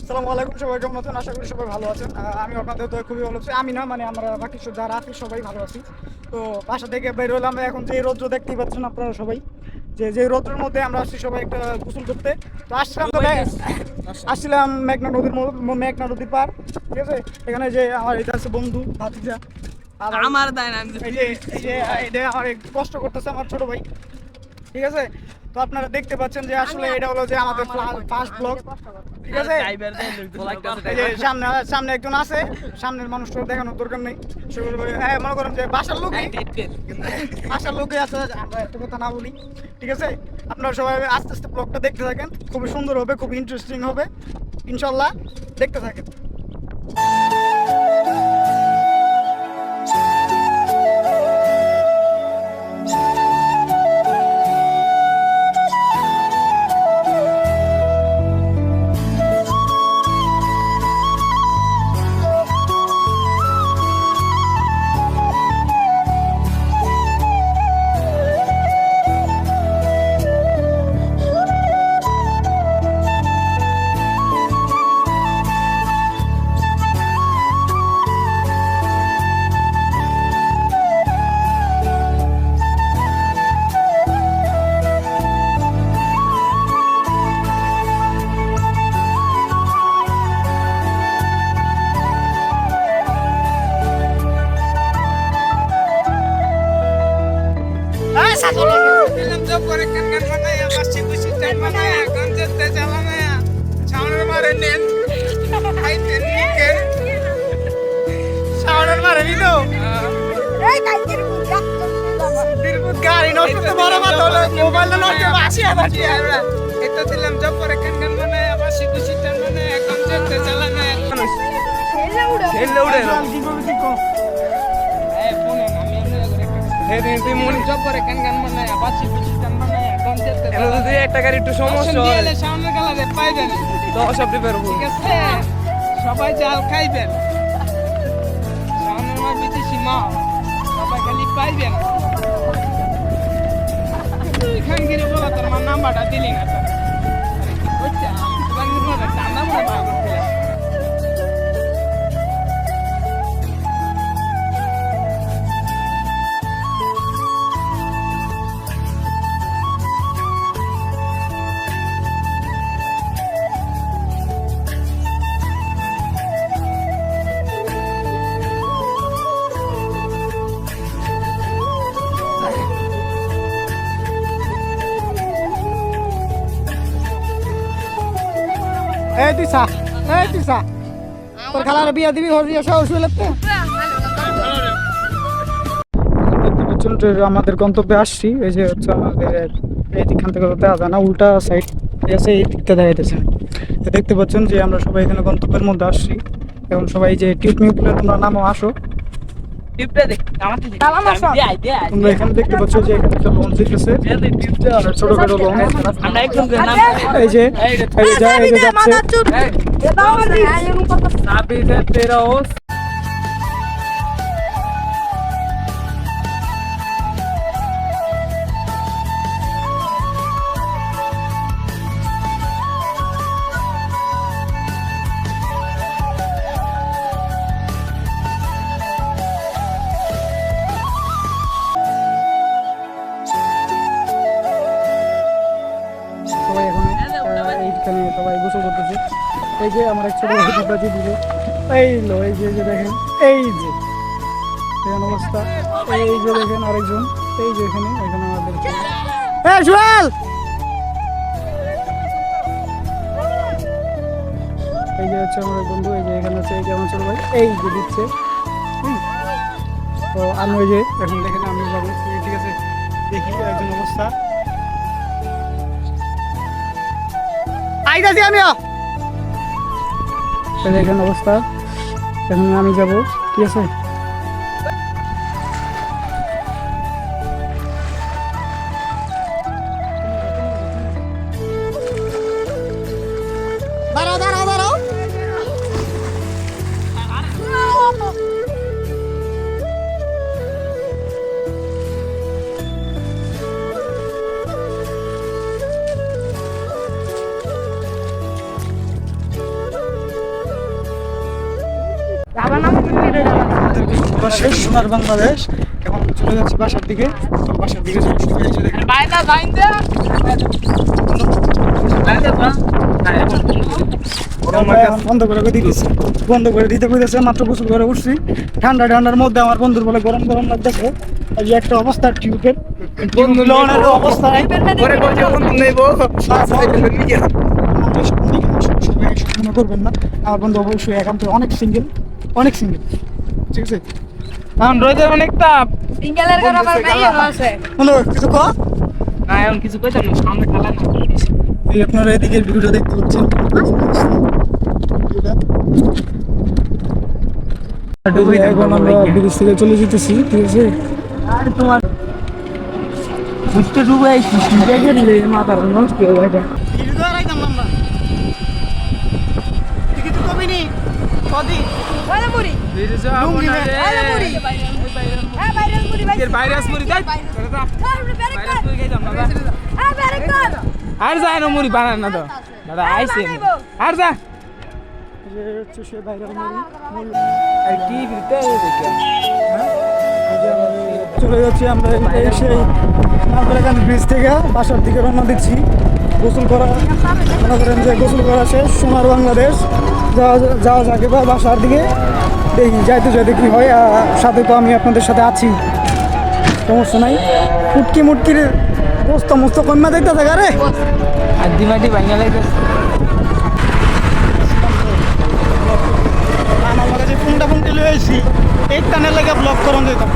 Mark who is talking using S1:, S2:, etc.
S1: আসসালামু আলাইকুম সবাই কেমন আছেন? আশা করি সবাই ভালো আছেন। আমি আপনাদের তো খুবই ভালো আছি। আমি না মানে আমরা বাকি যারা আছি সবাই ভালো আছি। তো বাসা থেকে বের হলাম। এখন যে রৌদ্র দেখতেই পাচ্ছেন আপনারা সবাই যে যে রৌদ্রের মধ্যে আমরা আসছি সবাই একটা গোসল করতে। তো আসছিলাম তো আসছিলাম মেঘনা নদীর মেঘনা নদীর পার ঠিক আছে? এখানে যে আমার এটা আছে বন্ধু ভাতিজা। আর
S2: আমার দায় না
S1: এই যে আমার কষ্ট করতেছে আমার ছোট ভাই ঠিক আছে? তো আপনারা দেখতে পাচ্ছেন যে আসলে এটা হলো যে আমাদের ফার্স্ট ব্লগ। ঠিক আছে? সামনে সামনে একজন আছে। সামনের মানুষটা দেখানোর দরকার নেই। হ্যাঁ মনে করেন যে বাসার লোকই বাসার লোকই আছে আমরা একটা কথা না বলি। ঠিক আছে? আপনারা সবাই আস্তে আস্তে ব্লগটা দেখতে থাকেন। খুবই সুন্দর হবে খুবই ইন্টারেস্টিং হবে। ইনশাল্লাহ দেখতে থাকেন। বড় কথা হলো মোবাইলটা নষ্ট হবে আশি হাজার টাকা।
S2: এটা দিলাম জব করে কান কান আবার যেতে উড়ে। মন জব করে কান কান বানায় আবার সিধু সিস্টেম বানায় গান যেতে
S3: পারব
S2: ঠিক আছে? সবাই জাল খাইবেন। সবাই খালি পাইবেন। আমার নাম্বারটা দিলি না তো বুঝছে তোমার মনে টানা মনে বার
S1: তুই সা এই তুই সা তোর খালার দিবি ঘর শুয়ে লাগতে আমাদের গন্তব্যে আসছি, এই যে হচ্ছে আমাদের এই দিকখান থেকে দেখা যায় না, উল্টা সাইড এসে এই দিকটা দেখাইতেছে দেখতে পাচ্ছেন যে আমরা সবাই এখানে গন্তব্যের মধ্যে আসছি, এবং সবাই যে টিউব মিউবগুলো তোমরা নামও আসো। তোমরা এখানে দেখতে পাচ্ছ যে এখানে একটা লঞ্চ দিতেছে ছোটখাটো লঞ্চ
S2: আমরা একজন করে
S1: এই যে এই যে যা- এই যে যাচ্ছে এই যে আমার এক ছোট ডিবাজি দিবে এই লো, এই যে দেখেন, এই যে। দেখেন অবস্থা এই যে দেখেন আরেকজন, এই যে এখানে এখানে আমাদের হ্যাঁ জুয়েল এই যে হচ্ছে আমার বন্ধু, এই যে এখানে হচ্ছে এই যে আমার ছোট ভাই, এই যে দিচ্ছে। তো আমি ওই যে, এখন দেখেন আমি ঠিক আছে? দেখি, একজন অবস্থা। আইতাছি আমিও। দেখেন অবস্থা। এখন আমি যাব। ঠিক আছে? করা শেষ সোনার বাংলাদেশ এখন চলে যাচ্ছি বাসার দিকে। তো বাসার দিকে যাওয়ার সময় এসে এখন বন্ধ করে দিতেছি। বন্ধ করে দিতে কইতেছে মাত্র গোসল করে উঠছি। ঠান্ডা ঠান্ডার মধ্যে আমার বন্ধুর বলে গরম গরম লাগতেছে। এই যে একটা অবস্থা টিউবের। বন্ধু অবস্থা। মনে করবেন না। আমার বন্ধু অবশ্যই একান্ত অনেক সিঙ্গেল অনেক সিঙ্গেল ঠিক আছে?
S2: এখন রোদের অনেক তাপ।
S3: ঘর আবার আছে।
S1: কিছু কো
S2: না এখন কিছু কইতাম না সামনে খেলা না।
S1: এই আপনারা এদিকে ভিডিওটা দেখতে পাচ্ছেন? এখন আমরা ব্রিজ থেকে চলে যেতেছি ঠিক আছে?
S2: আর তোমার বুঝতে ডুবে আইছিস দেখে দিলে মাথার নষ্ট হয়ে যায়
S3: বলে হ্যাঁ।
S2: যা।
S3: হ্যাঁ
S2: আর যায় না মুড়ি বানান না তো। দাদা আইছে আর যা।
S1: হচ্ছে সে
S2: আর কি
S1: চলে যাচ্ছি আমরা এই সেই ব্রিজ থেকে বাসার দিকে রওনা দিচ্ছি। গোসল করা মনে করেন যে গোসল করা শেষ। সোনার বাংলাদেশ। যাওয়া যাওয়া যাকে বা বাসার দিকে। দেখি যাইতে যাইতে কি হয়? আর সাথে তো আমি আপনাদের সাথে আছি। সমস্যা নাই। মুটকি মুটকির মস্ত মস্ত কন্যা দেখতে থাকে রে।
S2: আর দিমাটি ভাঙা লাগে
S1: আমার কাছে ফোনটা ফোন লয়ে হয়েছি এই টানের লাগে ব্লক করুন যেতাম